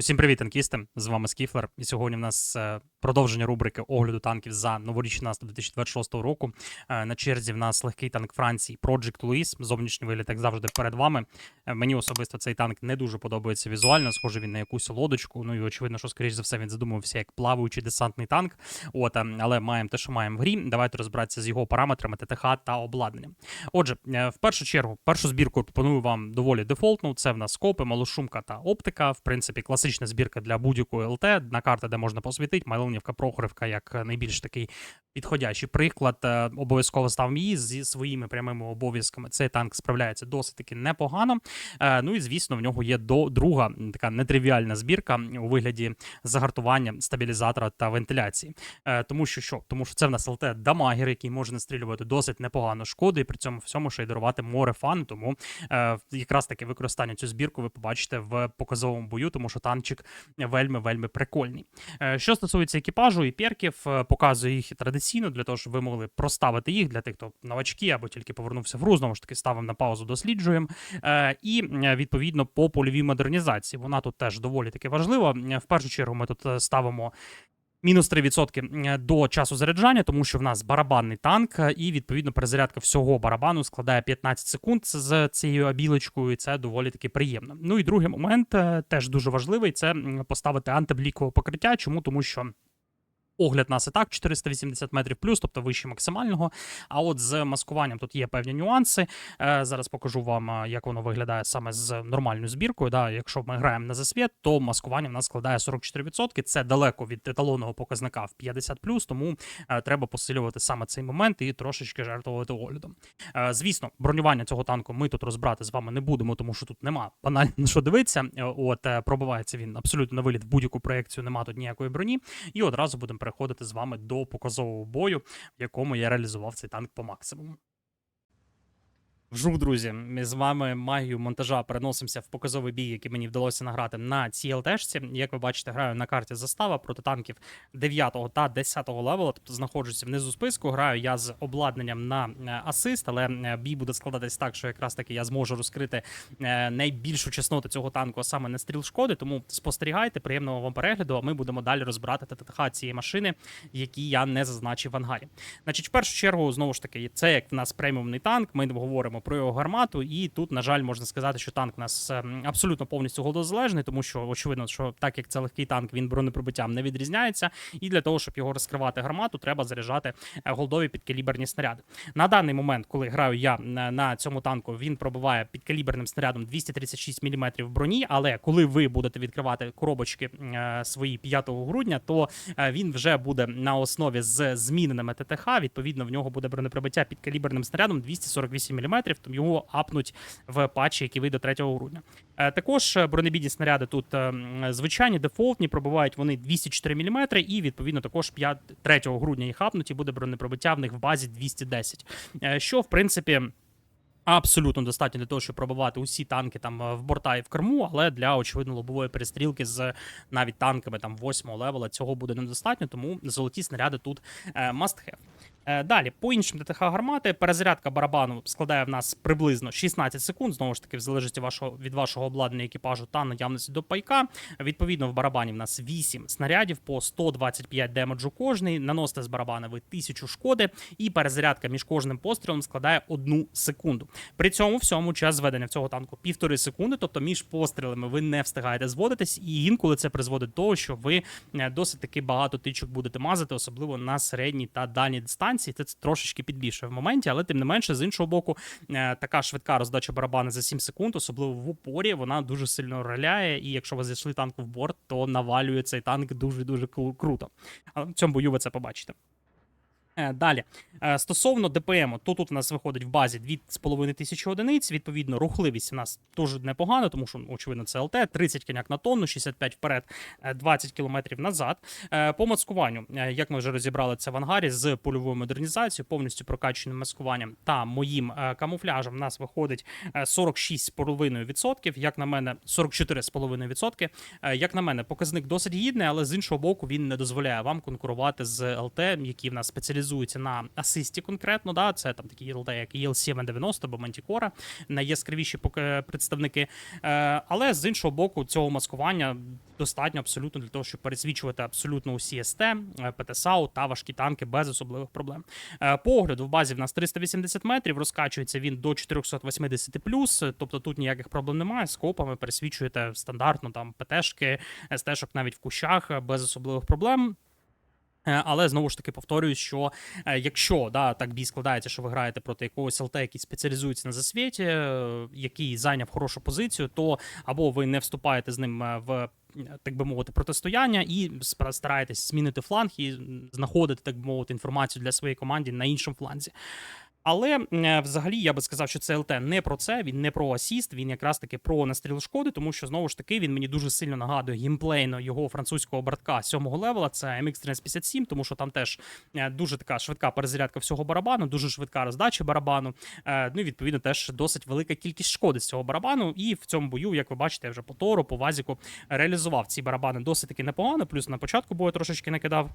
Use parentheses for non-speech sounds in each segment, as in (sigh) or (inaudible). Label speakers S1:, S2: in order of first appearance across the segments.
S1: Усім привіт, танкісти! З вами Скіфлер. І сьогодні в нас е, продовження рубрики огляду танків за новорічний наступ 2026 року. Е, На черзі в нас легкий танк Франції Project Louis. Зовнішній вигляд, як завжди, перед вами. Е, Мені особисто цей танк не дуже подобається візуально. Схоже він на якусь лодочку. Ну і очевидно, що скоріш за все він задумувався як плаваючий десантний танк. От, е, але маємо те, що маємо в грі. Давайте розбиратися з його параметрами ТТХ та обладнанням. Отже, е, в першу чергу, першу збірку пропоную вам доволі дефолтну. Це в нас скопи, малошумка та оптика. В принципі, класична збірка для будь-якої ЛТ, на карти, де можна посвітити. Майлинівка, Прохорівка, як е, найбільш такий підходящий приклад. Е, Обов'язково став її зі своїми прямими обов'язками. Цей танк справляється досить таки непогано. Е, Ну і звісно, в нього є до друга така нетривіальна збірка у вигляді загартування стабілізатора та вентиляції. Е, Тому що що? Тому що це в нас ЛТ дамагер, який може настрілювати досить непогано шкоди, і при цьому всьому дарувати море фану. Тому якраз таки використання цю збірку ви побачите в показовому бою, тому що танчик вельми вельми прикольний. Що стосується екіпажу і перків, показую їх традиційно для того, щоб ви могли проставити їх для тих, хто новачки або тільки повернувся в гру. Знову ж таки, ставимо на паузу, досліджуємо. Е, І відповідно по польовій модернізації. Вона тут теж доволі таки важлива. В першу чергу ми тут е, ставимо. Мінус 3% е, до часу заряджання, тому що в нас барабанний танк, е, і відповідно перезарядка всього барабану складає 15 секунд з цією обілочкою, і це доволі таки приємно. Ну і другий момент теж дуже важливий: це поставити антиблікове покриття. Чому? Тому що. Огляд нас і так 480 метрів плюс, тобто вище максимального. А от з маскуванням тут є певні нюанси. Е, зараз покажу вам, е, як воно виглядає саме з нормальною збіркою. Да, якщо ми граємо на засвіт, то маскування в нас складає 44%. Це далеко від еталонного показника в 50 плюс, тому е, треба посилювати саме цей момент і трошечки жертвувати оглядом. Звісно, бронювання цього танку ми тут розбирати з вами не будемо, тому що тут нема банально на що дивитися. От пробивається він абсолютно на виліт в будь-яку проекцію, нема тут ніякої броні. І одразу будемо переходити з вами до показового бою, в якому я реалізував цей танк по максимуму. Вжух, друзі, ми з вами магію монтажа переносимося в показовий бій, який мені вдалося награти на цій ЛТшці. Як ви бачите, граю на карті застава проти танків 9 та 10 левела, тобто знаходжуся внизу списку. Граю я з обладнанням на е, асист, але е, бій буде складатись так, що якраз таки я зможу розкрити е, найбільшу чесноту цього танку, а саме на стріл шкоди. Тому спостерігайте, приємного вам перегляду. А ми будемо далі розбирати ТТХ цієї машини, які я не зазначив в ангарі. Значить, в першу чергу, знову ж таки, це як в нас преміумний танк. Ми говоримо про його гармату, і тут, на жаль, можна сказати, що танк у нас ем, абсолютно повністю голодозалежний, тому що очевидно, що так як це легкий танк, він бронепробиттям не відрізняється. І для того, щоб його розкривати гармату, треба заряджати е, голдові підкаліберні снаряди. На даний момент, коли граю я на, цьому танку, він пробиває підкаліберним снарядом 236 мм броні. Але коли ви будете відкривати коробочки е, свої 5 грудня, то е, він вже буде на основі з зміненими ТТХ. Відповідно, в нього буде бронепробиття підкаліберним снарядом 248 мм, тому його апнуть в патчі, який вийде 3 грудня. Е, Також е, бронебійні снаряди тут е, звичайні, дефолтні, пробивають вони 204 мм, і відповідно також 5, 3 грудня їх апнуть, і буде бронепробиття в них в базі 210. Е, Що в принципі. Абсолютно достатньо для того, щоб пробивати усі танки там в борта і в корму, але для очевидно лобової перестрілки з навіть танками там 8 левела цього буде недостатньо, тому золоті снаряди тут must have. Е, Далі, по іншим ДТХ гармати, перезарядка барабану складає в нас приблизно 16 секунд. Знову ж таки, в залежності вашого від вашого обладнання екіпажу та наявності до пайка. Відповідно, в барабані в нас 8 снарядів по 125 демеджу кожний. Наносите з барабана ви 1000 шкоди, і перезарядка між кожним пострілом складає 1 секунду. При цьому всьому час зведення в цього танку півтори секунди, тобто між пострілами ви не встигаєте зводитись, і інколи це призводить до того, що ви е, досить таки багато тичок будете мазати, особливо на середній та дальній дистанції. Це трошечки підбільшує в моменті, але тим не менше, з іншого боку, е, така швидка роздача барабана за 7 секунд, особливо в упорі, вона дуже сильно роляє. І якщо ви зайшли танку в борт, то навалює цей танк дуже дуже круто. А в цьому бою ви це побачите. Е, Далі, Е, стосовно ДПМ, то тут у нас виходить в базі 2,5 тисячі одиниць. Відповідно, рухливість у нас дуже непогано, тому що, очевидно, це ЛТ, 30 коняк на тонну, 65 вперед, е, 20 кілометрів назад. Е, По маскуванню, е, як ми вже розібрали це в ангарі, з польовою модернізацією, повністю прокаченим маскуванням та моїм е, камуфляжем, у нас виходить е, 46,5%. Як на мене, 44,5%. Е, Як на мене, показник досить гідний, але з іншого боку, він не дозволяє вам конкурувати з ЛТ, які в нас спеціалізуються спеціалізується на асисті конкретно. Да? Це там такі ЄЛТ, як EL790 або Manticore, найяскравіші поки представники. Е, але з іншого боку, цього маскування достатньо абсолютно для того, щоб пересвічувати абсолютно усі СТ, е, ПТСАУ та важкі танки без особливих проблем. Е, По огляду в базі в нас 380 метрів, розкачується він до 480 плюс, тобто тут ніяких проблем немає. З копами пересвічуєте стандартно там ПТшки, СТшок навіть в кущах е, без особливих проблем. Е, Але знову ж таки повторюю, що е, якщо да, так бій складається, що ви граєте проти якогось ЛТ, який спеціалізується на засвіті, е, який зайняв хорошу позицію, то або ви не вступаєте з ним в. Так би мовити, протистояння, і стараєтесь змінити фланг і знаходити, так би мовити, інформацію для своєї команди на іншому фланзі. Але е, взагалі я би сказав, що це ЛТ не про це, він не про асіст, він якраз таки про настріл шкоди, тому що знову ж таки він мені дуже сильно нагадує геймплейно його французького братка сьомого левела. Це MX 1357, тому що там теж е, дуже така швидка перезарядка всього барабану, дуже швидка роздача барабану. Е, Ну і відповідно теж досить велика кількість шкоди з цього барабану. І в цьому бою, як ви бачите, я вже по тору, по вазіку реалізував ці барабани досить таки непогано. Плюс на початку бою трошечки накидав.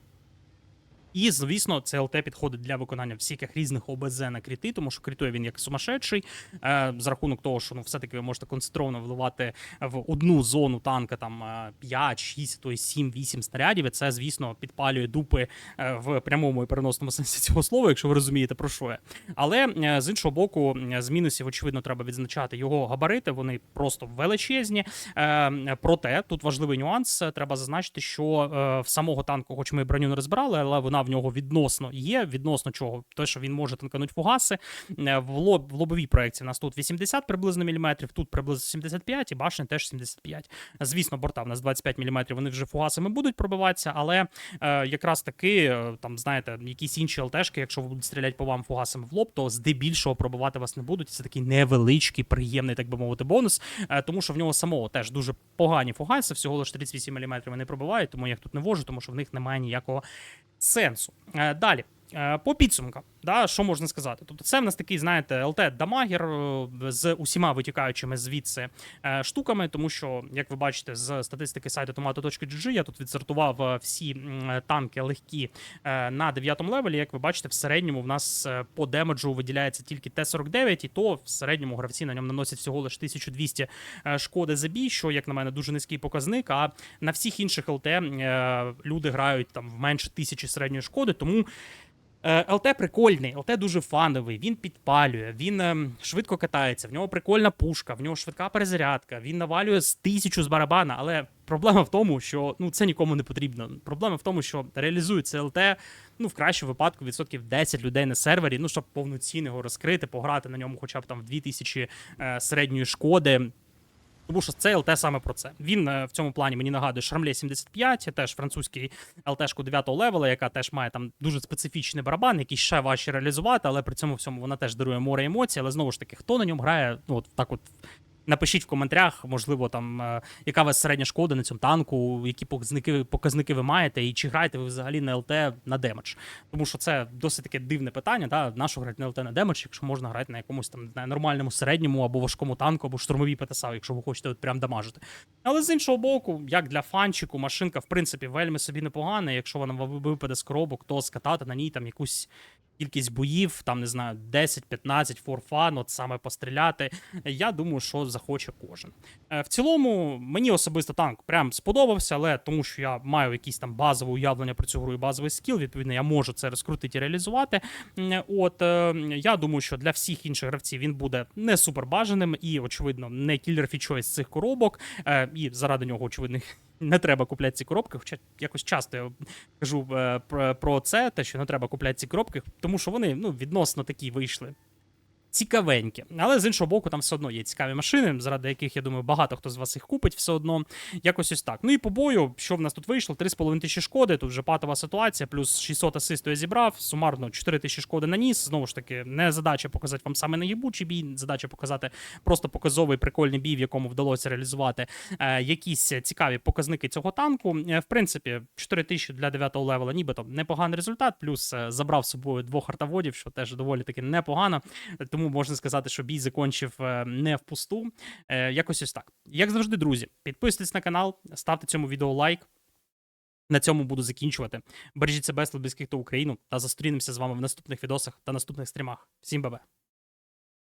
S1: І, звісно, це ЛТ підходить для виконання всяких різних ОБЗ на кріти, тому що крітує він як сумасшедший, е, за рахунок того, що ну, все-таки ви можете концентровано вливати в одну зону танка там е, 5, 6, то 7, 8 снарядів. І це, звісно, підпалює дупи е, в прямому і переносному сенсі цього слова, якщо ви розумієте, про що я. Але е, з іншого боку, е, з мінусів, очевидно, треба відзначати його габарити. Вони просто величезні. Е, Проте тут важливий нюанс. е, Треба зазначити, що е, в самого танку, хоч ми броню не розбирали, але вона в нього відносно є. Відносно чого? Те, що він може танкануть фугаси. Е, В, лоб, в лобовій проекції у нас тут 80 приблизно міліметрів, тут приблизно 75 і башня теж 75. Звісно, борта в нас 25 міліметрів, вони вже фугасами будуть пробиватися, але е, якраз таки, е, там, знаєте, якісь інші ЛТшки, якщо будуть стріляти по вам фугасами в лоб, то здебільшого пробивати вас не будуть. Це такий невеличкий, приємний, так би мовити, бонус, е, тому що в нього самого теж дуже погані фугаси, всього лише 38 мм вони пробивають, тому я їх тут не вожу, тому що в них немає ніякого сенсу. Е, Далі. Е, По підсумкам, да, що можна сказати? Тобто, це в нас такий, знаєте, ЛТ дамагер е, з усіма витікаючими звідси е, штуками, тому що, як ви бачите, з статистики сайту tomato.gg я тут відсортував всі танки легкі на 9 левелі. Як ви бачите, в середньому в нас по демеджу виділяється тільки Т-49, і то в середньому гравці на ньому наносять всього лише 1200 е, шкоди за бій, що, як на мене, дуже низький показник. А на всіх інших ЛТ люди грають там в менше тисячі середньої шкоди, тому. Е, ЛТ прикольний, ЛТ дуже фановий, він підпалює, він ем, швидко катається, в нього прикольна пушка, в нього швидка перезарядка, він навалює з тисячу з барабана. Але проблема в тому, що ну це нікому не потрібно. Проблема в тому, що реалізується ЛТ, ну в кращому випадку відсотків 10 людей на сервері, ну щоб повноцінно його розкрити, пограти на ньому хоча б там в 2000 е, середньої шкоди. Тому що це ЛТ саме про це. Він е, в цьому плані мені нагадує Шармле 75, теж французький ЛТшку 9 левела, яка теж має там дуже специфічний барабан, який ще важче реалізувати, але при цьому всьому вона теж дарує море емоцій. Але знову ж таки, хто на ньому грає, ну от так от. Напишіть в коментарях, можливо, там е, яка у вас середня шкода на цьому танку, які показники, показники ви маєте, і чи граєте ви взагалі на ЛТ на демедж. Тому що це досить таке дивне питання. Да? Нащо грати на ЛТ на демедж, якщо можна грати на якомусь там знаю, нормальному середньому або важкому танку, або штурмовій ПТСА, якщо ви хочете от прям дамажити. Але з іншого боку, як для фанчику, машинка, в принципі, вельми собі непогана. Якщо вона випаде з коробок, то скатати на ній там якусь кількість боїв, там не знаю, 10-15 форфан, от саме постріляти. Я думаю, що захоче кожен. Е, В цілому, мені особисто танк прям сподобався, але тому що я маю якісь там базове уявлення про цю гру і базовий скіл, відповідно, я можу це розкрутити і реалізувати. От е, я думаю, що для всіх інших гравців він буде не супер бажаним і, очевидно, не кілер фічой з цих коробок. Е, І заради нього, очевидно, (laughs) не треба купляти ці коробки. Хоча якось часто я кажу про це, те, що не треба купляти ці коробки, тому що вони ну, відносно такі вийшли. Цікавенькі, але з іншого боку, там все одно є цікаві машини, заради яких я думаю, багато хто з вас їх купить все одно. Якось ось так. Ну і по бою, що в нас тут вийшло? 3,5 тисячі шкоди. Тут вже патова ситуація, плюс 600 асисту я зібрав. Сумарно 4 тисячі шкоди наніс. Знову ж таки, не задача показати вам саме наїбучий бій, задача показати просто показовий прикольний бій, в якому вдалося реалізувати е, якісь цікаві показники цього танку. Е, в принципі, 4 тисячі для 9 левела, нібито непоганий результат. Плюс е, забрав з собою двох артоводів, що теж доволі таки непогано. Тому можна сказати, що бій закончив е, не впусту. Е, Якось ось так. Як завжди, друзі, підписуйтесь на канал, ставте цьому відео лайк. На цьому буду закінчувати. Бережіть себе, слід близьких та Україну, та зустрінемося з вами в наступних відосах та наступних стрімах. Всім бабе!